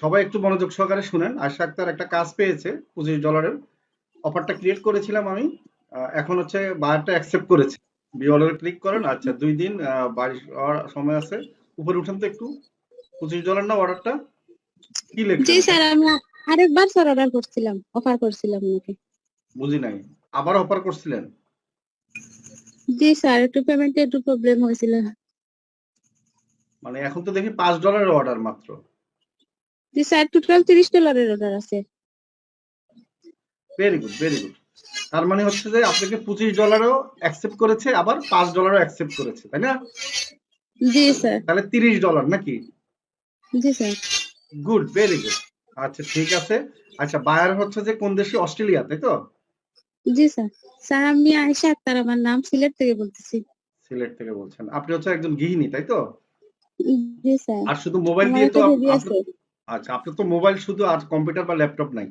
সবাই একটু মনোযোগ সহকারে শুনেন। আয়শা আক্তার একটা কাজ পেয়েছে পঁচিশ ডলারের অফারটা ক্রিয়েট করেছিলাম আমি। এখন হচ্ছে বায়ারটা অ্যাকসেপ্ট করেছে। অর্ডারে ক্লিক করেন আচ্ছা দুই দিন বাইশ সময় আছে। উপরে উঠেন তো একটু। পঁচিশ ডলার না অর্ডারটা কি জি স্যার আমি আরেকবার স্যার অর্ডার করছিলাম অফার করছিলাম নাকি বুঝি নাই। আবার অফার করছিলেন? জি স্যার একটু পেমেন্টে একটু প্রবলেম হয়েছিল। মানে এখন তো দেখি পাঁচ ডলারের অর্ডার মাত্র। জি স্যার টোটাল তিরিশ ডলারের অর্ডার আছে। ভেরি গুড ভেরি গুড তার মানে হচ্ছে যে আপনাকে পঁচিশ ডলারও অ্যাকসেপ্ট করেছে আবার পাঁচ ডলারও অ্যাকসেপ্ট করেছে তাই না? জি স্যার তাহলে তিরিশ ডলার নাকি? জি স্যার গুড ভেরি গুড আচ্ছা ঠিক আছে। আচ্ছা বায়ার হচ্ছে যে কোন দেশে? অস্ট্রেলিয়া তাই তো? জি স্যার স্যার আমি আয়েশা আক্তার আমার নাম সিলেট থেকে বলতেছি। সিলেট থেকে বলছেন। আপনি হচ্ছে একজন গৃহিণী তাই তো? জি স্যার আর শুধু মোবাইল দিয়ে তো আচ্ছা আপনার তো মোবাইল শুধু আর কম্পিউটার বা ল্যাপটপ নাই।